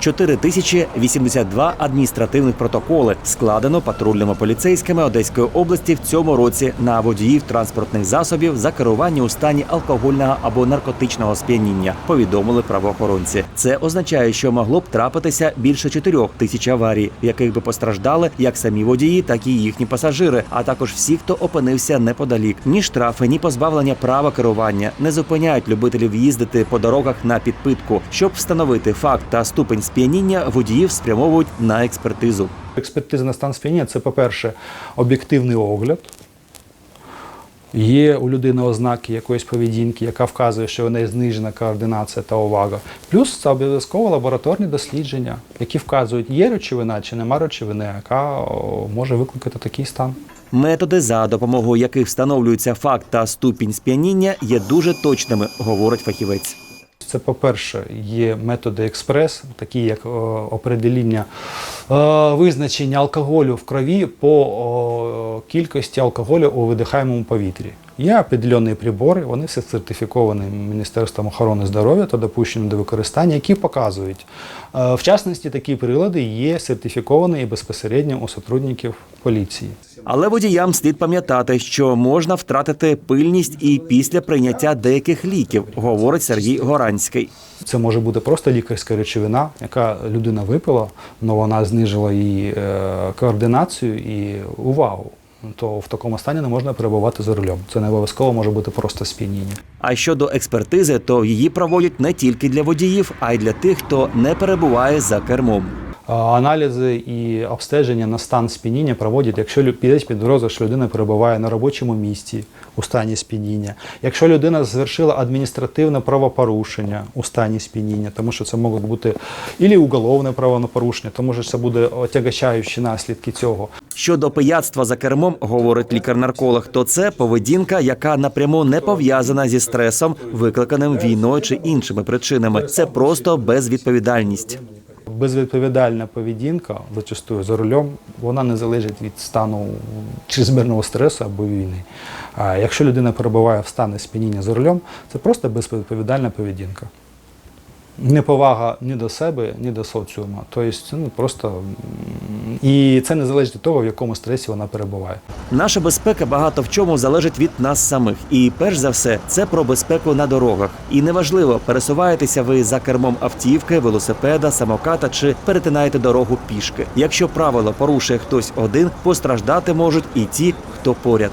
4082 адміністративних протоколи складено патрульними поліцейськими Одеської області в цьому році на водіїв транспортних засобів за керування у стані алкогольного або наркотичного сп'яніння. Повідомили правоохоронці. Це означає, що могло б трапитися більше 4 тисяч аварій, в яких би постраждали як самі водії, так і їхні пасажири, а також всі, хто опинився неподалік. Ні штрафи, ні позбавлення права керування не зупиняють любителів їздити по дорогах на підпитку. Щоб встановити факт та ступень сп'яніння, водіїв спрямовують на експертизу. Експертиза на стан сп'яніння це, по-перше, об'єктивний огляд. Є у людини ознаки якоїсь поведінки, яка вказує, що у неї знижена координація та увага. Плюс це обов'язково лабораторні дослідження, які вказують, є речовина чи нема речовини, яка може викликати такий стан. Методи, за допомогою яких встановлюється факт та ступінь сп'яніння, є дуже точними, говорить фахівець. Це, по-перше, є методи експрес, такі як о, определіння е, визначення алкоголю в крові по кількості алкоголю у видихаємому повітрі. Є определені прибори, вони все сертифіковані Міністерством охорони здоров'я та допущені до використання, які показують. Е, в частності, такі прилади є сертифіковані і безпосередньо у сотрудників поліції. Але водіям слід пам'ятати, що можна втратити пильність і після прийняття деяких ліків, говорить Сергій Горанський. Це може бути просто лікарська речовина, яка людина випила, але вона знижила її е, координацію і увагу. То в такому стані не можна перебувати за рулем. Це не обов'язково може бути просто сп'яніння. А щодо експертизи, то її проводять не тільки для водіїв, а й для тих, хто не перебуває за кермом. А, Аналізи і обстеження на стан сп'яніння проводять, якщо піде підозра, що людина перебуває на робочому місці у стані сп'яніння. Якщо людина звершила адміністративне правопорушення у стані сп'яніння, тому що це можуть бути і уголовне правопорушення, тому що це буде отягачаючі наслідки цього. Щодо пияцтва за кермом, говорить лікар-нарколог, то це поведінка, яка напряму не пов'язана зі стресом, викликаним війною чи іншими причинами. Це просто безвідповідальність. Безвідповідальна поведінка, зачастую за рулем, вона не залежить від стану чрезмірного стресу або війни. А якщо людина перебуває в стані сп'яніння за рулем, це просто безвідповідальна поведінка. Неповага ні до себе, ні до соціуму. Тобто, ну, просто... І це не залежить від того, в якому стресі вона перебуває. Наша безпека багато в чому залежить від нас самих. І перш за все, це про безпеку на дорогах. І неважливо, пересуваєтеся ви за кермом автівки, велосипеда, самоката чи перетинаєте дорогу пішки. Якщо правило порушує хтось один, постраждати можуть і ті, хто поряд.